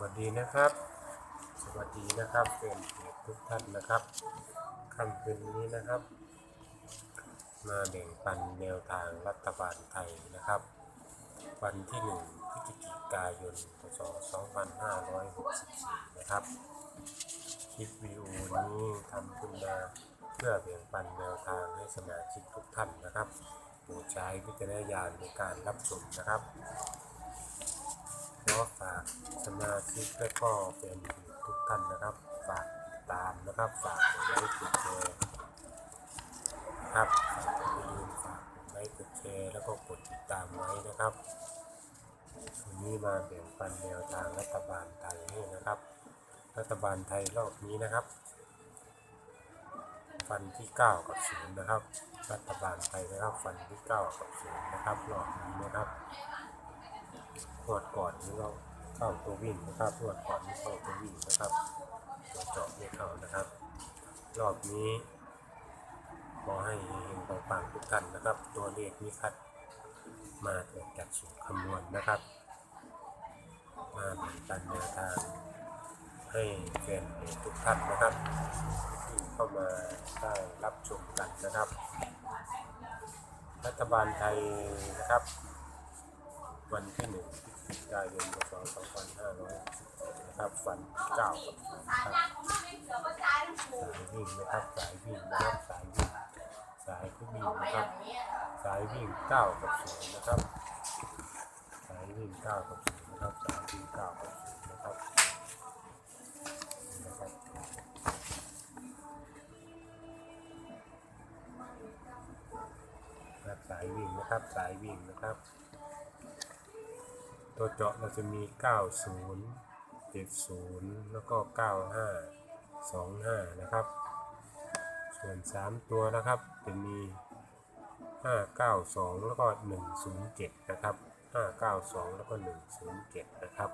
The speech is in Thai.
วัสดีนะครับ สวัสดีนะครับเป็นเพจทุกท่านนะครับค่ำคืนนี้นะครับ มาแบ่งปันแนวทางรัฐบาลไทยนะครับ วันที่1พฤศจิกายนพศ2564 นะครับคลิปวิดีโอนี้ทำขึ้นมาเพื่อแบ่งปันแนวทางให้สมาชิกทุกท่านนะครับโปรดใช้วิจารณญาณในการรับชมนะครับ สมาชิกและก็แฟนทุกท่านนะครับ ฝากติดตามนะครับ ฝากกดไลค์กดแชร์ครับฝากอย่าลืมฝากกดไลค์กดแชร์แล้วก็กดติดตามไว้นะครับวันนี้มาแบ่งปันแนวทางรัฐบาลไทยให้นะครับ รัฐบาลไทยรอบนี้นะครับฟันที่ 9 กับ0นะครับ รัฐบาลไทยนะครับ ฟันที่ 9 กับ0นะครับรอบนี้นะครับงวดก่อนนี้เรา เข้าตัววิ่งนะครับงวดก่อนนี้เข้าตัววิ่งนะครับตัวเจาะไม่เข้านะครับ รอบนี้ขอให้เห็นปังๆทุกท่านนะครับ ตัวเลขนี้คัดมาเกิดจากสูตรคำนวณนะครับ มาแบ่งปันแนวทางให้แฟนทุกท่านนะครับที่เข้ามาได้รับชมกันนะครับ รัฐบาลไทยนะครับ วันที่หนึ่งพฤศจิกายนพศ2560นะครับฟันเก้ากับนะครับสายวิ่งนะครับสายวิ่งนะครับสายวิ่งสายผู้วิ่งนะครับสายวิ่งเก้ากับศูนย์นะครับ สายวิ่งเก้ากับศูนย์นะครับสายวิ่งเก้ากับศูนย์นะครับนะครับสายวิ่งนะครับสายวิ่งนะครับ ตัวเจาะเราจะมี 90 70 แล้วก็ 95 25 นะครับ ส่วน 3 ตัวนะครับจะมี 592 แล้วก็ 107 นะครับ 592 แล้วก็ 107 นะครับ